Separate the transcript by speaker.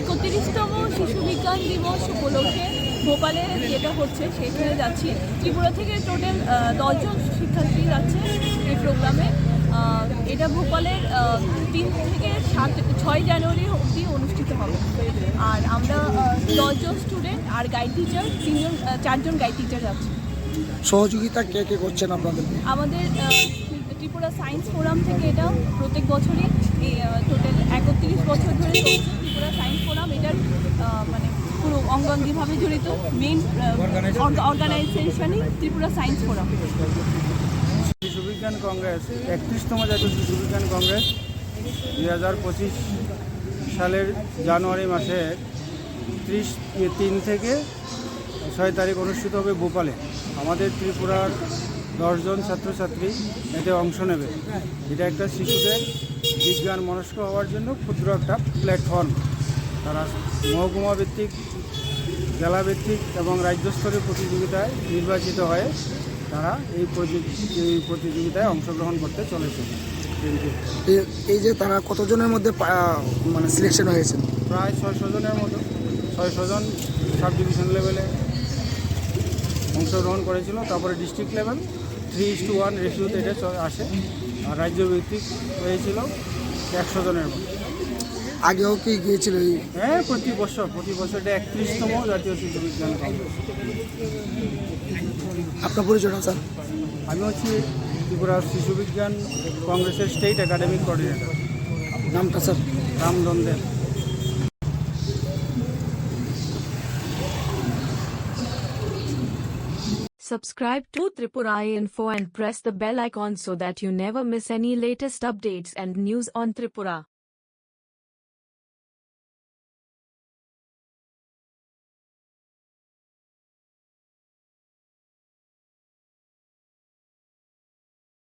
Speaker 1: একত্রিশতম শিশু বিজ্ঞান দিবস উপলক্ষে ভোপালে যেটা হচ্ছে, সেখানে যাচ্ছি। ত্রিপুরা থেকে টোটাল দশজন শিক্ষার্থী যাচ্ছে এই প্রোগ্রামে এটা ভোপালের তিন থেকে সাত ছয় জানুয়ারি অবধি অনুষ্ঠিত হবে। আর আমরা দশজন স্টুডেন্ট আর গাইড টিচার তিনজন চারজন গাইড টিচার যাচ্ছি।
Speaker 2: সহযোগিতা কে কে করছেন আপনাদের?
Speaker 1: আমাদের ত্রিপুরা সায়েন্স ফোরাম থেকে এটা প্রত্যেক বছরই এই টোটাল একত্রিশ বছর ধরে চলছে ত্রিপুরা সায়েন্স ফোরাম এটার মানে পুরো অঙ্গাঙ্গিভাবে জড়িত। মেইন অর্গানাইজেশনই ত্রিপুরা সায়েন্স ফোরাম
Speaker 3: শিশু বিজ্ঞান কংগ্রেস একত্রিশতম জাতীয় শিশু বিজ্ঞান কংগ্রেস দুই হাজার পঁচিশ সালের জানুয়ারি মাসের ত্রিশ তিন থেকে ছয় তারিখ অনুষ্ঠিত হবে ভোপালে। আমাদের ত্রিপুরার দশজন ছাত্রছাত্রী এতে অংশ নেবে। এটা একটা শিশুদের বিজ্ঞান মনস্ক হওয়ার জন্য ক্ষুদ্র একটা প্ল্যাটফর্ম তারা মহকুমা ভিত্তিক এবং রাজ্য স্তরের প্রতিযোগিতায় নির্বাচিত হয়ে তারা এই প্রতি- এই প্রতিযোগিতায় অংশগ্রহণ করতে চলেছে।
Speaker 2: এই যে তারা কতজনের মধ্যে মানে সিলেকশন হয়েছেন?
Speaker 3: প্রায় ছয়শো জনের মতো। ছয়শো জন সাব ডিভিশন লেভেলে অংশগ্রহণ করেছিল। তারপরে district level three is two one রেশিওতে এটা আসে। আর রাজ্য ভিত্তিক হয়েছিল একশো জনের মতো।
Speaker 2: আগেও কি গিয়েছিল
Speaker 3: হ্যাঁ প্রতি বছর প্রতি বছর এটা একত্রিশতম জাতীয় শিশু বিজ্ঞান কংগ্রেস
Speaker 2: আপনার পরিচয়টা স্যার?
Speaker 3: আমি হচ্ছি ত্রিপুরা শিশু বিজ্ঞান কংগ্রেসের স্টেট একাডেমিক কোঅর্ডিনেটর
Speaker 2: নামটা sir
Speaker 3: রামদন্দের
Speaker 4: Subscribe to Tripura Info and press the bell icon so that you never miss any latest updates and news on Tripura.